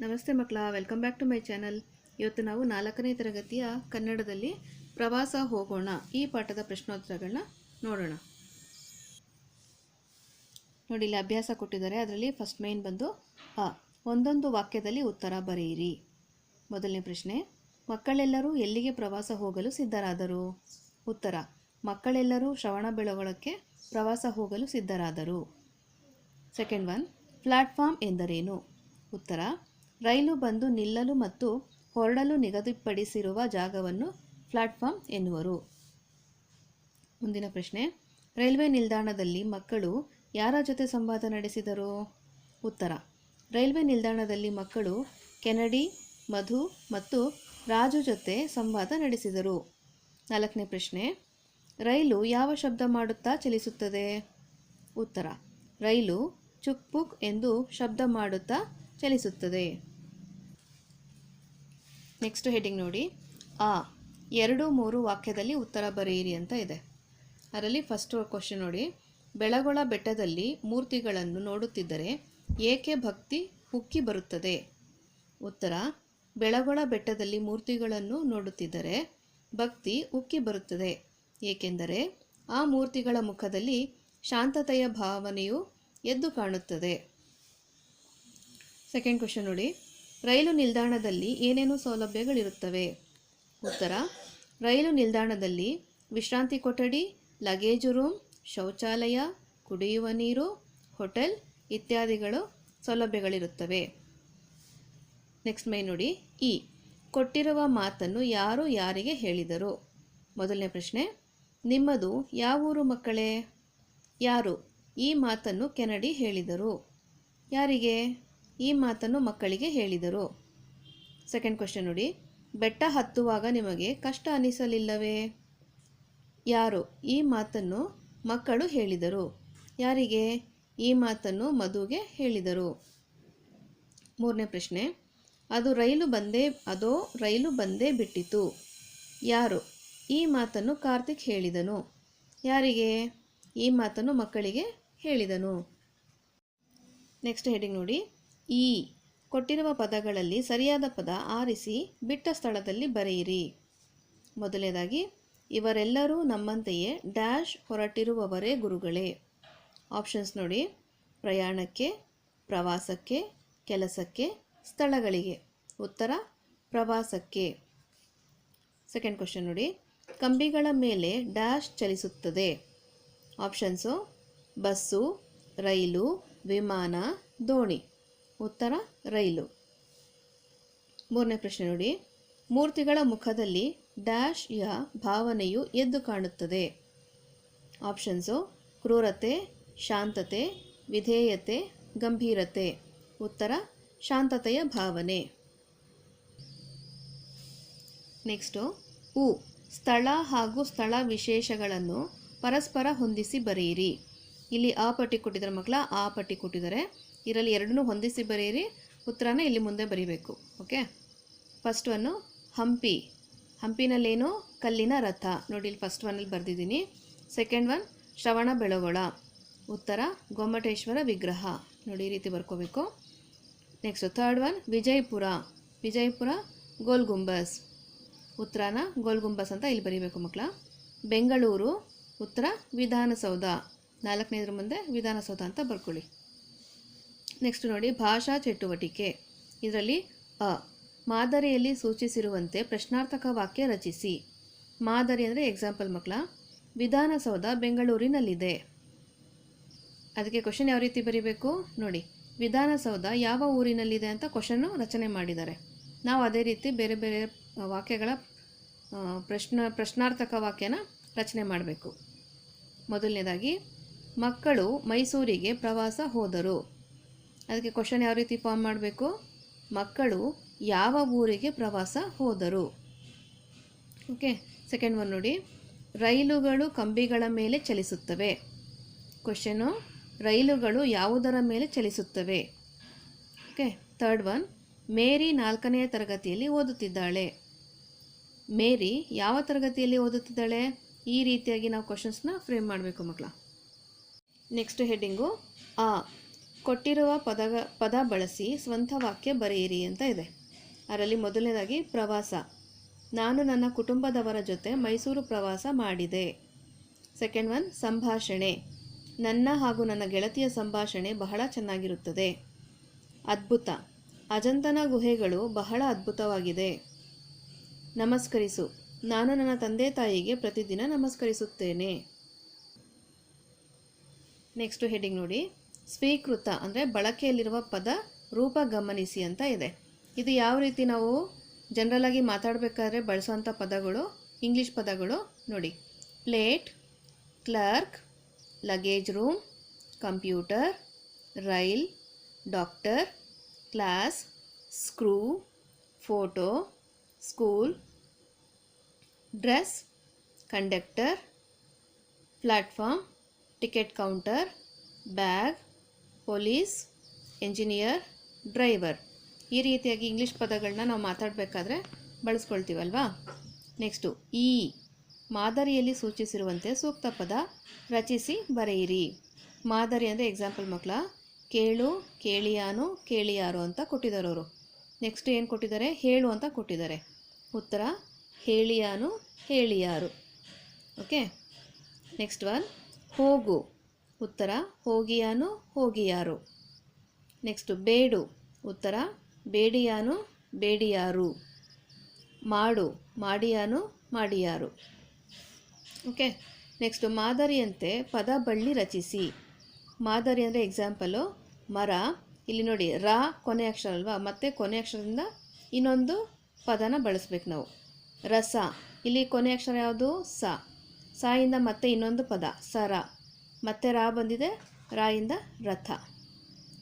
ನಮಸ್ತೆ ಮಕ್ಕಳ welcome back to my channel ಇವತ್ತು ನಾವು ನಾಲ್ಕನೇ ತರಗತಿಯ ಕನ್ನಡದಲ್ಲಿ ಪ್ರವಾಸ ಹೋಗೋಣ, ಈ ಪಾಠದ ಪ್ರಶ್ನೋತ್ತರಗಳನ್ನ ನೋಡೋಣ. ನೋಡಿ, ಇಲ್ಲಿ ಅಭ್ಯಾಸ ಕೊಟ್ಟಿದ್ದಾರೆ, ಅದರಲ್ಲಿ ಫಸ್ಟ್ ಮೇನ್ ಬಂದು ಅ. ಒಂದೊಂದು ವಾಕ್ಯದಲ್ಲಿ ಉತ್ತರ ಬರೆಯಿರಿ. ಮೊದಲನೇ ಪ್ರಶ್ನೆ, ಮಕ್ಕಳೆಲ್ಲರೂ ಎಲ್ಲಿಗೆ ಪ್ರವಾಸ ಹೋಗಲು ಸಿದ್ಧರಾದರು? ಉತ್ತರ, ಮಕ್ಕಳೆಲ್ಲರೂ ಶ್ರವಣ ಶ್ರವಣಬೆಳಗೊಳಕ್ಕೆ ಪ್ರವಾಸ ಹೋಗಲು ಸಿದ್ಧರಾದರು. ಸೆಕೆಂಡ್ ಒನ್ ಪ್ಲಾಟ್ಫಾರ್ಮ್ ಎಂದರೇನು? ಉತ್ತರ ರೈಲು ಬಂದು ನಿಲ್ಲಲು ಮತ್ತು ಹೊರಡಲು ನಿಗದಿಪಡಿಸಿರುವ ಜಾಗವನ್ನು ಪ್ಲಾಟ್ಫಾರ್ಮ್ ಎನ್ನುವರು. ಮುಂದಿನ ಪ್ರಶ್ನೆ, ರೈಲ್ವೆ ನಿಲ್ದಾಣದಲ್ಲಿ ಮಕ್ಕಳು ಯಾರ ಜೊತೆ ಸಂವಾದ ನಡೆಸಿದರು? ಉತ್ತರ, ರೈಲ್ವೆ ನಿಲ್ದಾಣದಲ್ಲಿ ಮಕ್ಕಳು ಕೆನಡಿ, ಮಧು ಮತ್ತು ರಾಜು ಜೊತೆ ಸಂವಾದ ನಡೆಸಿದರು. ನಾಲ್ಕನೇ ಪ್ರಶ್ನೆ, ರೈಲು ಯಾವ ಶಬ್ದ ಮಾಡುತ್ತಾ ಚಲಿಸುತ್ತದೆ? ಉತ್ತರ, ರೈಲು ಚುಕ್ ಪುಕ್ ಎಂದು ಶಬ್ದ ಮಾಡುತ್ತಾ ಚಲಿಸುತ್ತದೆ. ನೆಕ್ಸ್ಟ್ ಹೆಡಿಂಗ್ ನೋಡಿ. ಆ, ಎರಡು ಮೂರು ವಾಕ್ಯದಲ್ಲಿ ಉತ್ತರ ಬರೆಯಿರಿ ಅಂತ ಇದೆ. ಅದರಲ್ಲಿ ಫಸ್ಟ್ ಕ್ವಶನ್ ನೋಡಿ. ಬೆಳಗೊಳ ಬೆಟ್ಟದಲ್ಲಿ ಮೂರ್ತಿಗಳನ್ನು ನೋಡುತ್ತಿದ್ದರೆ ಏಕೆ ಭಕ್ತಿ ಉಕ್ಕಿ ಬರುತ್ತದೆ? ಉತ್ತರ, ಬೆಳಗೊಳ ಬೆಟ್ಟದಲ್ಲಿ ಮೂರ್ತಿಗಳನ್ನು ನೋಡುತ್ತಿದ್ದರೆ ಭಕ್ತಿ ಉಕ್ಕಿ ಬರುತ್ತದೆ. ಏಕೆಂದರೆ ಆ ಮೂರ್ತಿಗಳ ಮುಖದಲ್ಲಿ ಶಾಂತತೆಯ ಭಾವನೆಯು ಎದ್ದು ಕಾಣುತ್ತದೆ. ಸೆಕೆಂಡ್ ಕ್ವಶನ್ ನೋಡಿ. ರೈಲು ನಿಲ್ದಾಣದಲ್ಲಿ ಏನೇನು ಸೌಲಭ್ಯಗಳಿರುತ್ತವೆ? ಉತ್ತರ. ರೈಲು ನಿಲ್ದಾಣದಲ್ಲಿ ವಿಶ್ರಾಂತಿ ಕೊಠಡಿ ಲಗೇಜು ರೂಮ್ ಶೌಚಾಲಯ, ಕುಡಿಯುವ ನೀರು ಹೋಟೆಲ್ ಇತ್ಯಾದಿಗಳು ಸೌಲಭ್ಯಗಳಿರುತ್ತವೆ. ನೆಕ್ಸ್ಟ್ ಮೈ ನೋಡಿ. ಇ ಕೊಟ್ಟಿರುವ ಮಾತನ್ನು ಯಾರು ಯಾರಿಗೆ ಹೇಳಿದರು? ಮೊದಲನೇ ಪ್ರಶ್ನೆ. ನಿಮ್ಮದು ಯಾವ ಊರು ಮಕ್ಕಳೇ? ಯಾರು ಈ ಮಾತನ್ನು ಕೆನಡಿ ಹೇಳಿದರು? ಯಾರಿಗೆ? ಈ ಮಾತನ್ನು ಮಕ್ಕಳಿಗೆ ಹೇಳಿದರು. ಸೆಕೆಂಡ್ ಕ್ವಶನ್ ನೋಡಿ, ಬೆಟ್ಟ ಹತ್ತುವಾಗ ನಿಮಗೆ ಕಷ್ಟ ಅನಿಸಲಿಲ್ಲವೇ? ಯಾರು? ಈ ಮಾತನ್ನು ಮಕ್ಕಳು ಹೇಳಿದರು. ಯಾರಿಗೆ? ಈ ಮಾತನ್ನು ಮಧುಗೆ ಹೇಳಿದರು. ಮೂರನೇ ಪ್ರಶ್ನೆ, ಅದು ರೈಲು ಬಂದೇ, ಅದೋ ರೈಲು ಬಂದೇ ಬಿಟ್ಟಿತು. ಯಾರು? ಈ ಮಾತನ್ನು ಕಾರ್ತಿಕ್ ಹೇಳಿದನು. ಯಾರಿಗೆ? ಈ ಮಾತನ್ನು ಮಕ್ಕಳಿಗೆ ಹೇಳಿದನು. ನೆಕ್ಸ್ಟ್ ಹೆಡಿಂಗ್ ನೋಡಿ ಈ ಕೊಟ್ಟಿರುವ ಪದಗಳಲ್ಲಿ ಸರಿಯಾದ ಪದ ಆರಿಸಿ ಬಿಟ್ಟ ಸ್ಥಳದಲ್ಲಿ ಬರೆಯಿರಿ. ಮೊದಲನೇದಾಗಿ, ಇವರೆಲ್ಲರೂ ನಮ್ಮಂತೆಯೇ ಡ್ಯಾಶ್ ಹೊರಟಿರುವವರೇ ಗುರುಗಳೇ. ಆಪ್ಷನ್ಸ್ ನೋಡಿ. ಪ್ರಯಾಣಕ್ಕೆ, ಪ್ರವಾಸಕ್ಕೆ, ಕೆಲಸಕ್ಕೆ, ಸ್ಥಳಗಳಿಗೆ. ಉತ್ತರ, ಪ್ರವಾಸಕ್ಕೆ. ಸೆಕೆಂಡ್ ಕ್ವಶನ್ ನೋಡಿ. ಕಂಬಿಗಳ ಮೇಲೆ ಡ್ಯಾಶ್ ಚಲಿಸುತ್ತದೆ. ಆಪ್ಷನ್ಸು, ಬಸ್ಸು, ರೈಲು, ವಿಮಾನ, ದೋಣಿ. ಉತ್ತರ, ರೈಲು. ಮೂರನೇ ಪ್ರಶ್ನೆ ನೋಡಿ. ಮೂರ್ತಿಗಳ ಮುಖದಲ್ಲಿ ಡ್ಯಾಶ್ ಯ ಭಾವನೆಯು ಎದ್ದು ಕಾಣುತ್ತದೆ. ಆಪ್ಷನ್ಸು, ಕ್ರೂರತೆ, ಶಾಂತತೆ, ವಿಧೇಯತೆ, ಗಂಭೀರತೆ. ಉತ್ತರ, ಶಾಂತತೆಯ ಭಾವನೆ. ನೆಕ್ಸ್ಟು, ಉ. ಸ್ಥಳ ಹಾಗೂ ಸ್ಥಳ ವಿಶೇಷಗಳನ್ನು ಪರಸ್ಪರ ಹೊಂದಿಸಿ ಬರೆಯಿರಿ. ಇಲ್ಲಿ ಆ ಪಟ್ಟಿ ಕೊಟ್ಟಿದ್ದಾರೆ ಮಕ್ಕಳ, ಆ ಪಟ್ಟಿ ಕೊಟ್ಟಿದ್ದಾರೆ. ಇದರಲ್ಲಿ ಎರಡನ್ನೂ ಹೊಂದಿಸಿ ಬರೆಯಿರಿ. ಉತ್ತರನ ಇಲ್ಲಿ ಮುಂದೆ ಬರೀಬೇಕು. Okay first one Hampi. ಹಂಪಿನಲ್ಲೇನು? ಕಲ್ಲಿನ ರಥ. ನೋಡಿ, ಇಲ್ಲಿ ಫಸ್ಟ್ ಒನ್ನಲ್ಲಿ ಬರೆದಿದ್ದೀನಿ. Second one Shravana Belagola. ಉತ್ತರ, ಗೊಮ್ಮಟೇಶ್ವರ ವಿಗ್ರಹ. ನೋಡಿ, ಈ ರೀತಿ ಬರ್ಕೋಬೇಕು. Next third one Vijayapura. Vijayapura Gol Gumbaz ಉತ್ತರನ ಗೋಲ್ ಗುಂಬಸ್ ಅಂತ ಇಲ್ಲಿ ಬರೀಬೇಕು ಮಕ್ಕಳ. ಬೆಂಗಳೂರು. ಉತ್ತರ, ವಿಧಾನಸೌಧ. ನಾಲ್ಕನೇದ್ರ ಮುಂದೆ ವಿಧಾನಸೌಧ ಅಂತ ಬರ್ಕೊಳ್ಳಿ. ನೆಕ್ಸ್ಟ್ ನೋಡಿ, ಭಾಷಾ ಚಟುವಟಿಕೆ. ಇದರಲ್ಲಿ ಅ, ಮಾದರಿಯಲ್ಲಿ ಸೂಚಿಸಿರುವಂತೆ ಪ್ರಶ್ನಾರ್ಥಕ ವಾಕ್ಯ ರಚಿಸಿ. ಮಾದರಿ ಅಂದರೆ ಎಕ್ಸಾಂಪಲ್ ಮಕ್ಕಳ. ವಿಧಾನಸೌಧ ಬೆಂಗಳೂರಿನಲ್ಲಿದೆ. ಅದಕ್ಕೆ ಕ್ವಶನ್ ಯಾವ ರೀತಿ ಬರೀಬೇಕು? ನೋಡಿ, ವಿಧಾನಸೌಧ ಯಾವ ಊರಿನಲ್ಲಿದೆ ಅಂತ ಕ್ವಶನ್ನು ರಚನೆ ಮಾಡಿದ್ದಾರೆ. ನಾವು ಅದೇ ರೀತಿ ಬೇರೆ ಬೇರೆ ವಾಕ್ಯಗಳ ಪ್ರಶ್ನ, ಪ್ರಶ್ನಾರ್ಥಕ ವಾಕ್ಯನ ರಚನೆ ಮಾಡಬೇಕು. ಮೊದಲನೇದಾಗಿ, ಮಕ್ಕಳು ಮೈಸೂರಿಗೆ ಪ್ರವಾಸ ಹೋದರು. ಅದಕ್ಕೆ ಕ್ವಶನ್ ಯಾವ ರೀತಿ ಫಾರ್ಮ್ ಮಾಡಬೇಕು? ಮಕ್ಕಳು ಯಾವ ಊರಿಗೆ ಪ್ರವಾಸ ಹೋದರು? ಓಕೆ ಸೆಕೆಂಡ್ ಒನ್ ನೋಡಿ. ರೈಲುಗಳು ಕಂಬಿಗಳ ಮೇಲೆ ಚಲಿಸುತ್ತವೆ. ಕ್ವಶನು ರೈಲುಗಳು ಯಾವುದರ ಮೇಲೆ ಚಲಿಸುತ್ತವೆ? ಓಕೆ ಥರ್ಡ್ ಒನ್ ಮೇರಿ ನಾಲ್ಕನೆಯ ತರಗತಿಯಲ್ಲಿ ಓದುತ್ತಿದ್ದಾಳೆ. ಮೇರಿ ಯಾವ ತರಗತಿಯಲ್ಲಿ ಓದುತ್ತಿದ್ದಾಳೆ? ಈ ರೀತಿಯಾಗಿ ನಾವು ಕ್ವಶನ್ಸ್ನ ಫ್ರೇಮ್ ಮಾಡಬೇಕು ಮಕ್ಕಳ. ನೆಕ್ಸ್ಟ್ ಹೆಡ್ಡಿಂಗು ಆ ಕೊಟ್ಟಿರುವ ಪದ ಪದ ಬಳಸಿ ಸ್ವಂತ ವಾಕ್ಯ ಬರೆಯಿರಿ ಅಂತ ಇದೆ. ಅದರಲ್ಲಿ ಮೊದಲನೇದಾಗಿ ಪ್ರವಾಸ. ನಾನು ನನ್ನ ಕುಟುಂಬದವರ ಜೊತೆ ಮೈಸೂರು ಪ್ರವಾಸ ಮಾಡಿದೆ. ಸೆಕೆಂಡ್ ಒನ್, ಸಂಭಾಷಣೆ. ನನ್ನ ಹಾಗೂ ನನ್ನ ಗೆಳತಿಯ ಸಂಭಾಷಣೆ ಬಹಳ ಚೆನ್ನಾಗಿರುತ್ತದೆ. ಅದ್ಭುತ. ಅಜಂತನ ಗುಹೆಗಳು ಬಹಳ ಅದ್ಭುತವಾಗಿದೆ. ನಮಸ್ಕರಿಸು. ನಾನು ನನ್ನ ತಂದೆ ತಾಯಿಗೆ ಪ್ರತಿದಿನ ನಮಸ್ಕರಿಸುತ್ತೇನೆ. ನೆಕ್ಸ್ಟ್ ಹೆಡಿಂಗ್ ನೋಡಿ. ಸ್ವೀಕೃತ ಅಂದರೆ ಬಳಕೆಯಲ್ಲಿರುವ ಪದ ರೂಪ ಗಮನಿಸಿ ಅಂತ ಇದೆ. ಇದು ಯಾವ ರೀತಿ ನಾವು ಜನರಲಾಗಿ ಮಾತಾಡಬೇಕಾದ್ರೆ ಬಳಸುವಂಥ ಪದಗಳು ಇಂಗ್ಲೀಷ್ ಪದಗಳು ನೋಡಿ. Plate clerk luggage room computer rail doctor class screw photo school dress conductor platform ticket counter bag police, engineer, driver. ಈ ರೀತಿಯಾಗಿ ಇಂಗ್ಲೀಷ್ ಪದಗಳನ್ನ ನಾವು ಮಾತಾಡಬೇಕಾದ್ರೆ ಬಳಸ್ಕೊಳ್ತೀವಲ್ವಾ? ನೆಕ್ಸ್ಟು, ಈ ಮಾದರಿಯಲ್ಲಿ ಸೂಚಿಸಿರುವಂತೆ ಸೂಕ್ತ ಪದ ರಚಿಸಿ ಬರೆಯಿರಿ. ಮಾದರಿ ಅಂದರೆ ಎಕ್ಸಾಂಪಲ್ ಮಕ್ಕಳ ಕೇಳು, ಕೇಳಿಯಾನು, ಕೇಳಿಯಾರು ಅಂತ ಕೊಟ್ಟಿದ್ದಾರೆ ಅವರು ನೆಕ್ಸ್ಟ್ ಏನು ಕೊಟ್ಟಿದ್ದಾರೆ ಹೇಳು ಅಂತ ಕೊಟ್ಟಿದ್ದಾರೆ ಉತ್ತರ, ಹೇಳಿಯಾನು, ಹೇಳಿಯಾರು. ಓಕೆ? ನೆಕ್ಸ್ಟ್ ಒನ್, ಹೋಗು. ಉತ್ತರ, ಹೋಗಿಯಾನು, ಹೋಗಿಯಾರು. ನೆಕ್ಸ್ಟ್, ಬೇಡು. ಉತ್ತರ, ಬೇಡಿಯಾನು, ಬೇಡಿಯಾರು. ಮಾಡು, ಮಾಡಿಯಾನು, ಮಾಡಿಯಾರು. ಓಕೆ, ನೆಕ್ಸ್ಟ್, ಮಾದರಿಯಂತೆ ಪದ ಬಳ್ಳಿ ರಚಿಸಿ. ಮಾದರಿ ಅಂದರೆ ಎಕ್ಸಾಂಪಲು ಮರ. ಇಲ್ಲಿ ನೋಡಿ, ರಾ ಕೊನೆ ಅಕ್ಷರ ಅಲ್ವಾ? ಮತ್ತೆ ಕೊನೆ ಅಕ್ಷರದಿಂದ ಇನ್ನೊಂದು ಪದನ ಬಳಸ್ಬೇಕು ನಾವು. ರಸ. ಇಲ್ಲಿ ಕೊನೆ ಅಕ್ಷರ ಯಾವುದು? ಸ. ಸಾಯಿಂದ ಮತ್ತೆ ಇನ್ನೊಂದು ಪದ, ಸರ. ಮತ್ತೆ ರಾ ಬಂದಿದೆ, ರಾಯಿಂದ ರಥ.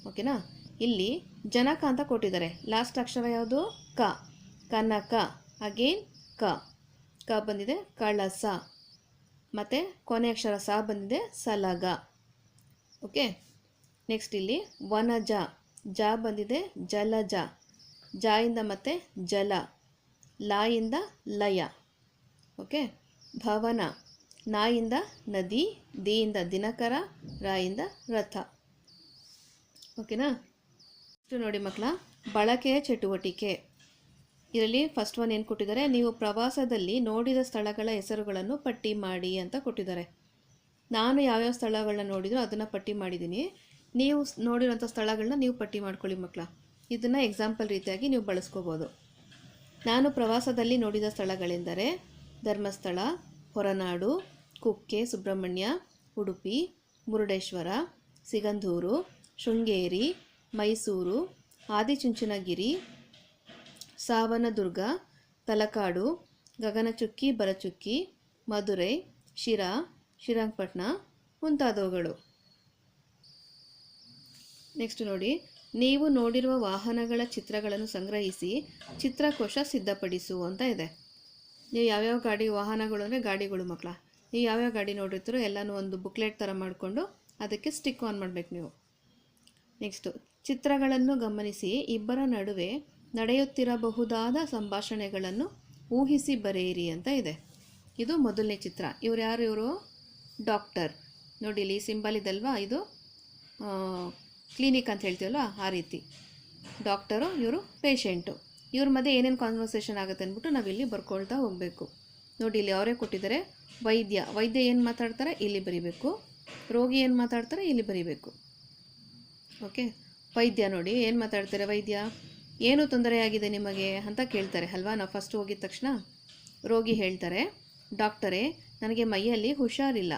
ಓಕೆನಾ? ಇಲ್ಲಿ ಜನಕ ಅಂತ ಕೊಟ್ಟಿದ್ದಾರೆ. ಲಾಸ್ಟ್ ಅಕ್ಷರ ಯಾವುದು? ಕ. ಕನಕ. ಅಗೇನ್ ಕ. ಕ ಬಂದಿದೆ, ಕಳಸ. ಮತ್ತು ಕೊನೆ ಅಕ್ಷರ ಸ ಬಂದಿದೆ, ಸಲಗ. ಓಕೆ? ನೆಕ್ಸ್ಟ್ ಇಲ್ಲಿ ವನಜ. ಜ ಬಂದಿದೆ, ಜಲಜ. ಜಾಯಿಂದ ಮತ್ತೆ ಜಲ. ಲಾಯಿಂದ ಲಯ. ಓಕೆ? ಭವನ. ನಾಯಿಂದ ನದಿ, ದಿಯಿಂದ ದಿನಕರ, ರಾಯಿಂದ ರಥ. ಓಕೆನಾ? ಇಷ್ಟು ನೋಡಿ ಮಕ್ಕಳ, ಬಳಕೆಯ ಚಟುವಟಿಕೆ. ಇದರಲ್ಲಿ ಫಸ್ಟ್ ಒನ್ ಏನು ಕೊಟ್ಟಿದ್ದಾರೆ? ನೀವು ಪ್ರವಾಸದಲ್ಲಿ ನೋಡಿದ ಸ್ಥಳಗಳ ಹೆಸರುಗಳನ್ನು ಪಟ್ಟಿ ಮಾಡಿ ಅಂತ ಕೊಟ್ಟಿದ್ದಾರೆ. ನಾನು ಯಾವ್ಯಾವ ಸ್ಥಳಗಳನ್ನ ನೋಡಿದ್ರು ಅದನ್ನು ಪಟ್ಟಿ ಮಾಡಿದ್ದೀನಿ. ನೀವು ನೋಡಿರೋಂಥ ಸ್ಥಳಗಳನ್ನ ನೀವು ಪಟ್ಟಿ ಮಾಡ್ಕೊಳ್ಳಿ ಮಕ್ಕಳ. ಇದನ್ನು ಎಕ್ಸಾಂಪಲ್ ರೀತಿಯಾಗಿ ನೀವು ಬಳಸ್ಕೋಬೋದು. ನಾನು ಪ್ರವಾಸದಲ್ಲಿ ನೋಡಿದ ಸ್ಥಳಗಳೆಂದರೆ ಧರ್ಮಸ್ಥಳ, ಹೊರನಾಡು ಕುಕ್ಕೆ, ಸುಬ್ರಹ್ಮಣ್ಯ, ಉಡುಪಿ, ಮುರುಡೇಶ್ವರ, ಸಿಗಂಧೂರು, ಶೃಂಗೇರಿ, ಮೈಸೂರು, ಆದಿಚುಂಚನಗಿರಿ, ಸಾವನದುರ್ಗ, ತಲಕಾಡು, ಗಗನಚುಕ್ಕಿ, ಬರಚುಕ್ಕಿ, ಮಧುರೈ, ಶಿರಾ ಶ್ರೀರಂಗಪಟ್ಟಣ ಮುಂತಾದವುಗಳು. ನೆಕ್ಸ್ಟ್ ನೋಡಿ. ನೀವು ನೋಡಿರುವ ವಾಹನಗಳ ಚಿತ್ರಗಳನ್ನು ಸಂಗ್ರಹಿಸಿ ಚಿತ್ರಕೋಶ ಸಿದ್ಧಪಡಿಸು ಅಂತ ಇದೆ. ನೀವು ಯಾವ್ಯಾವ ಗಾಡಿ ವಾಹನಗಳು ಅಂದರೆ ಗಾಡಿಗಳು ಮಕ್ಕಳ. ಯಾವ್ಯಾವ ಗಾಡಿ ನೋಡಿರ್ತೀರೋ ಎಲ್ಲನೂ ಒಂದು ಬುಕ್ಲೆಟ್ ಥರ ಮಾಡಿಕೊಂಡು ಅದಕ್ಕೆ ಸ್ಟಿಕ್ ಆನ್ ಮಾಡಬೇಕು ನೀವು. ನೆಕ್ಸ್ಟು, ಚಿತ್ರಗಳನ್ನು ಗಮನಿಸಿ. ಇಬ್ಬರ ನಡುವೆ ನಡೆಯುತ್ತಿರಬಹುದಾದ ಸಂಭಾಷಣೆಗಳನ್ನು ಊಹಿಸಿ ಬರೆಯಿರಿ ಅಂತ ಇದೆ. ಇದು ಮೊದಲನೇ ಚಿತ್ರ. ಇವ್ರು ಯಾರು ಇವರು? ಡಾಕ್ಟರ್. ನೋಡಿ, ಇಲ್ಲಿ ಸಿಂಬಲ್ ಇದಲ್ವಾ? ಇದು ಕ್ಲಿನಿಕ್ ಅಂತ ಹೇಳ್ತೀವಲ್ಲ ಆ ರೀತಿ. ಡಾಕ್ಟರು, ಇವರು ಪೇಷಂಟು. ಇವ್ರ ಮಧ್ಯೆ ಏನೇನು ಕಾನ್ವರ್ಸೇಷನ್ ಆಗುತ್ತೆ ಅಂದ್ಬಿಟ್ಟು ನಾವಿಲ್ಲಿ ಬರ್ಕೊಳ್ತಾ ಹೋಗಬೇಕು. ನೋಡಿ, ಇಲ್ಲಿ ಅವರೇ ಕೊಟ್ಟಿದ್ದಾರೆ ವೈದ್ಯ. ವೈದ್ಯ ಏನು ಮಾತಾಡ್ತಾರೆ? ಇಲ್ಲಿ ಬರಿಬೇಕು. ರೋಗಿ ಏನು ಮಾತಾಡ್ತಾರೆ? ಇಲ್ಲಿ ಬರಿಬೇಕು. ಓಕೆ? ವೈದ್ಯ ನೋಡಿ, ಏನು ಮಾತಾಡ್ತಾರೆ ವೈದ್ಯ? ಏನು ತೊಂದರೆಯಾಗಿದೆ ನಿಮಗೆ ಅಂತ ಕೇಳ್ತಾರೆ ಅಲ್ವಾ? ನಾವು ಫಸ್ಟ್ ಹೋಗಿದ ತಕ್ಷಣ ರೋಗಿ ಹೇಳ್ತಾರೆ, ಡಾಕ್ಟರೇ, ನನಗೆ ಮೈಯಲ್ಲಿ ಹುಷಾರಿಲ್ಲ.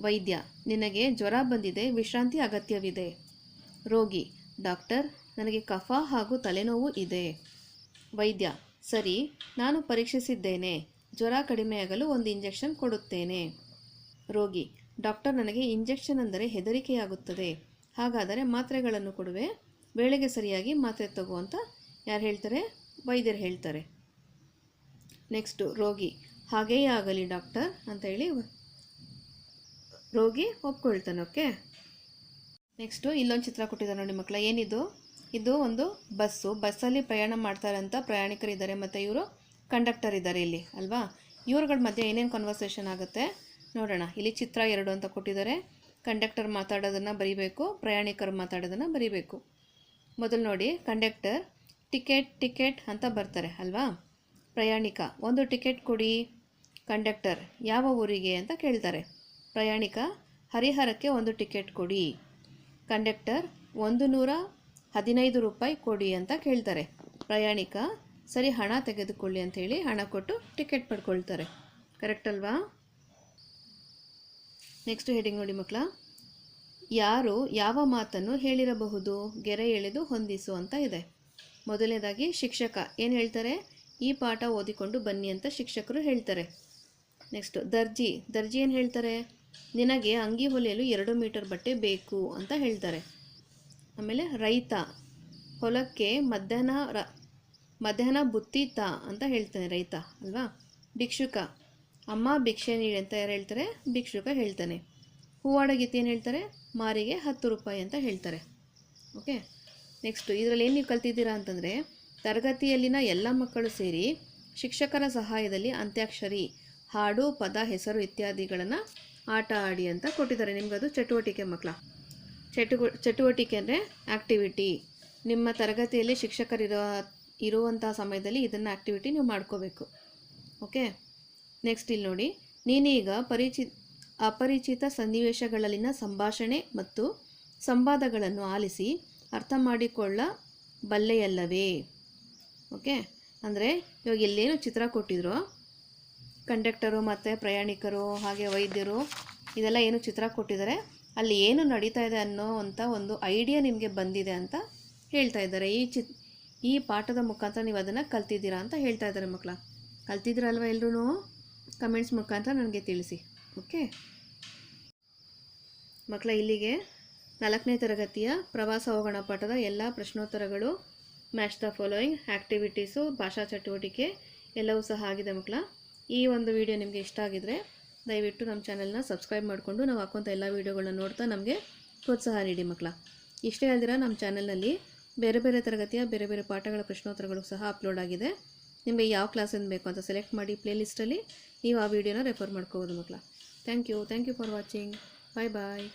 ವೈದ್ಯ, ನಿನಗೆ ಜ್ವರ ಬಂದಿದೆ, ವಿಶ್ರಾಂತಿ ಅಗತ್ಯವಿದೆ. ರೋಗಿ, ಡಾಕ್ಟರ್, ನನಗೆ ಕಫ ಹಾಗೂ ತಲೆನೋವು ಇದೆ. ವೈದ್ಯ, ಸರಿ, ನಾನು ಪರೀಕ್ಷಿಸಿದ್ದೇನೆ. ಜ್ವರ ಕಡಿಮೆಯಾಗಲು ಒಂದು ಇಂಜೆಕ್ಷನ್ ಕೊಡುತ್ತೇನೆ. ರೋಗಿ, ಡಾಕ್ಟರ್ ನನಗೆ ಇಂಜೆಕ್ಷನ್ ಅಂದರೆ ಹೆದರಿಕೆಯಾಗುತ್ತದೆ. ಹಾಗಾದರೆ ಮಾತ್ರೆಗಳನ್ನು ಕೊಡುವೆ. ವೇಳೆಗೆ ಸರಿಯಾಗಿ ಮಾತ್ರೆ ತಗೋ ಅಂತ ಯಾರು ಹೇಳ್ತಾರೆ? ವೈದ್ಯರು ಹೇಳ್ತಾರೆ. ನೆಕ್ಸ್ಟು ರೋಗಿ, ಹಾಗೆಯೇ ಆಗಲಿ ಡಾಕ್ಟರ್ ಅಂತ ಹೇಳಿ ರೋಗಿ ಒಪ್ಕೊಳ್ತಾನೆ, ಓಕೆ? ನೆಕ್ಸ್ಟು ಇಲ್ಲೊಂದು ಚಿತ್ರ ಕೊಟ್ಟಿದ್ದಾರೆ ನೋಡಿ ಮಕ್ಕಳ, ಏನಿದು? ಇದು ಒಂದು ಬಸ್ಸು. ಬಸ್ಸಲ್ಲಿ ಪ್ರಯಾಣ ಮಾಡ್ತಾರಂತ ಪ್ರಯಾಣಿಕರಿದ್ದಾರೆ, ಮತ್ತು ಇವರು ಕಂಡಕ್ಟರ್ ಇದ್ದಾರೆ ಇಲ್ಲಿ, ಅಲ್ವಾ? ಇವ್ರುಗಳ ಮಧ್ಯೆ ಏನೇನು ಕನ್ವರ್ಸೇಷನ್ ಆಗುತ್ತೆ? ನೋಡೋಣ. ಇಲ್ಲಿ ಚಿತ್ರ ಎರಡು ಅಂತ ಕೊಟ್ಟಿದ್ದಾರೆ. ಕಂಡಕ್ಟರ್ ಮಾತಾಡೋದನ್ನು ಬರೀಬೇಕು, ಪ್ರಯಾಣಿಕರು ಮಾತಾಡೋದನ್ನು ಬರೀಬೇಕು. ಮೊದಲು ನೋಡಿ, ಕಂಡಕ್ಟರ್, ಟಿಕೆಟ್ ಟಿಕೆಟ್ ಅಂತ ಬರ್ತಾರೆ, ಅಲ್ವಾ? ಪ್ರಯಾಣಿಕ, ಒಂದು ಟಿಕೆಟ್ ಕೊಡಿ. ಕಂಡಕ್ಟರ್, ಯಾವ ಊರಿಗೆ ಅಂತ ಕೇಳ್ತಾರೆ. ಪ್ರಯಾಣಿಕ, ಹರಿಹರಕ್ಕೆ ಒಂದು ಟಿಕೆಟ್ ಕೊಡಿ. ಕಂಡಕ್ಟರ್, ಒಂದು ನೂರ ಹದಿನೈದು ರೂಪಾಯಿ ಕೊಡಿ ಅಂತ ಕೇಳ್ತಾರೆ. ಪ್ರಯಾಣಿಕ ಸರಿ, ಹಣ ತೆಗೆದುಕೊಳ್ಳಿ ಅಂಥೇಳಿ ಹಣ ಕೊಟ್ಟು ಟಿಕೆಟ್ ಪಡ್ಕೊಳ್ತಾರೆ. ಕರೆಕ್ಟ್ ಅಲ್ವಾ? ನೆಕ್ಸ್ಟ್ ಹೆಡಿಂಗ್ ನೋಡಿ ಮಕ್ಕಳ. ಯಾರು ಯಾವ ಮಾತನ್ನು ಹೇಳಿರಬಹುದು? ಗೆರೆ ಎಳೆದು ಹೊಂದಿಸು ಅಂತ ಇದೆ. ಮೊದಲನೇದಾಗಿ ಶಿಕ್ಷಕ. ಏನು ಹೇಳ್ತಾರೆ? ಈ ಪಾಠ ಓದಿಕೊಂಡು ಬನ್ನಿ ಅಂತ ಶಿಕ್ಷಕರು ಹೇಳ್ತಾರೆ. ನೆಕ್ಸ್ಟ್ ದರ್ಜಿ. ದರ್ಜಿ ಏನು ಹೇಳ್ತಾರೆ? ನಿನಗೆ ಅಂಗಿ ಹೊಲಿಯಲು ಎರಡು ಮೀಟರ್ ಬಟ್ಟೆ ಬೇಕು ಅಂತ ಹೇಳ್ತಾರೆ. ಆಮೇಲೆ ರೈತ. ಹೊಲಕ್ಕೆ ಮಧ್ಯಾಹ್ನ ಮಧ್ಯಾಹ್ನ ಬುತ್ತಿತ್ತ ಅಂತ ಹೇಳ್ತಾನೆ ರೈತ, ಅಲ್ವಾ? ಭಿಕ್ಷುಕ. ಅಮ್ಮ ಭಿಕ್ಷೆ ನೀಡಿ ಅಂತ ಯಾರು ಹೇಳ್ತಾರೆ? ಭಿಕ್ಷುಕ ಹೇಳ್ತಾನೆ. ಹೂವಾಡ ಗೀತೆ ಏನು ಹೇಳ್ತಾರೆ? ಮಾರಿಗೆ ಹತ್ತು ರೂಪಾಯಿ ಅಂತ ಹೇಳ್ತಾರೆ. ಓಕೆ? ನೆಕ್ಸ್ಟು ಇದರಲ್ಲಿ ಏನು ನೀವು ಕಲ್ತಿದ್ದೀರಾ ಅಂತಂದರೆ, ತರಗತಿಯಲ್ಲಿನ ಎಲ್ಲ ಮಕ್ಕಳು ಸೇರಿ ಶಿಕ್ಷಕರ ಸಹಾಯದಲ್ಲಿ ಅಂತ್ಯಾಕ್ಷರಿ, ಹಾಡು, ಪದ, ಹೆಸರು ಇತ್ಯಾದಿಗಳನ್ನು ಆಟ ಆಡಿ ಅಂತ ಕೊಟ್ಟಿದ್ದಾರೆ. ನಿಮಗದು ಚಟುವಟಿಕೆ ಮಕ್ಕಳ. ಚಟು ಚಟುವಟಿಕೆ ಅಂದರೆ ಆ್ಯಕ್ಟಿವಿಟಿ ನಿಮ್ಮ ತರಗತಿಯಲ್ಲಿ ಶಿಕ್ಷಕರಿರೋ ಇರುವಂಥ ಸಮಯದಲ್ಲಿ ಇದನ್ನು ಆ್ಯಕ್ಟಿವಿಟಿ ನೀವು ಮಾಡ್ಕೋಬೇಕು. ಓಕೆ ನೆಕ್ಸ್ಟ್ ಇಲ್ಲಿ ನೋಡಿ. ನೀನೀಗ ಪರಿಚಿ, ಅಪರಿಚಿತ ಸನ್ನಿವೇಶಗಳಲ್ಲಿನ ಸಂಭಾಷಣೆ ಮತ್ತು ಸಂವಾದಗಳನ್ನು ಆಲಿಸಿ ಅರ್ಥ ಮಾಡಿಕೊಳ್ಳ ಬಲ್ಲೆಯಲ್ಲವೇ? ಓಕೆ ಅಂದರೆ ಇವಾಗ ಎಲ್ಲೇನು ಚಿತ್ರ ಕೊಟ್ಟಿದ್ರು. ಕಂಡಕ್ಟರು ಮತ್ತು ಪ್ರಯಾಣಿಕರು ಹಾಗೆ ವೈದ್ಯರು ಇದೆಲ್ಲ ಏನು ಚಿತ್ರ ಕೊಟ್ಟಿದ್ದಾರೆ. ಅಲ್ಲಿ ಏನು ನಡೀತಾ ಇದೆ ಅನ್ನೋ ಅಂಥ ಒಂದು ಐಡಿಯಾ ನಿಮಗೆ ಬಂದಿದೆ ಅಂತ ಹೇಳ್ತಾ ಇದ್ದಾರೆ. ಈ ಚಿ ಈ ಪಾಠದ ಮುಖಾಂತರ ನೀವು ಅದನ್ನು ಕಲ್ತಿದ್ದೀರಾ ಅಂತ ಹೇಳ್ತಾ ಇದ್ದಾರೆ ಮಕ್ಕಳ. ಕಲ್ತಿದ್ದೀರಲ್ವ ಎಲ್ಲರೂ ಕಮೆಂಟ್ಸ್ ಮುಖಾಂತರ ನನಗೆ ತಿಳಿಸಿ. ಓಕೆ ಮಕ್ಕಳ, ಇಲ್ಲಿಗೆ ನಾಲ್ಕನೇ ತರಗತಿಯ ಪ್ರವಾಸ ಹೋಗೋಣ ಪಾಠದ ಎಲ್ಲ ಪ್ರಶ್ನೋತ್ತರಗಳು ಮ್ಯಾಚ್ ದ ಫಾಲೋಯಿಂಗ್ ಆ್ಯಕ್ಟಿವಿಟೀಸು ಭಾಷಾ ಚಟುವಟಿಕೆ ಎಲ್ಲವೂ ಸಹ ಆಗಿದೆ ಮಕ್ಕಳ. ಈ ಒಂದು ವಿಡಿಯೋ ನಿಮಗೆ ಇಷ್ಟ ಆಗಿದರೆ ದಯವಿಟ್ಟು ನಮ್ಮ ಚಾನಲ್ನ ಸಬ್ಸ್ಕ್ರೈಬ್ ಮಾಡಿಕೊಂಡು ನಾವು ಹಾಕುವಂಥ ಎಲ್ಲ ವೀಡಿಯೋಗಳನ್ನ ನೋಡ್ತಾ ನಮಗೆ ಪ್ರೋತ್ಸಾಹ ನೀಡಿ ಮಕ್ಕಳ. ಇಷ್ಟೇ ಅಲ್ದಿರ ನಮ್ಮ ಚಾನಲ್ನಲ್ಲಿ ಬೇರೆ ಬೇರೆ ತರಗತಿಯ ಬೇರೆ ಬೇರೆ ಪಾಠಗಳ ಪ್ರಶ್ನೋತ್ತರಗಳು ಸಹ ಅಪ್ಲೋಡ್ ಆಗಿದೆ. ನಿಮಗೆ ಯಾವ ಕ್ಲಾಸಿಂದ ಬೇಕು ಅಂತ ಸೆಲೆಕ್ಟ್ ಮಾಡಿ ಪ್ಲೇಲಿಸ್ಟಲ್ಲಿ ನೀವು ಆ ವಿಡಿಯೋನ ರೆಫರ್ ಮಾಡ್ಕೋಬೋದು ಮಕ್ಕಳ. Thank you thank you for watching bye bye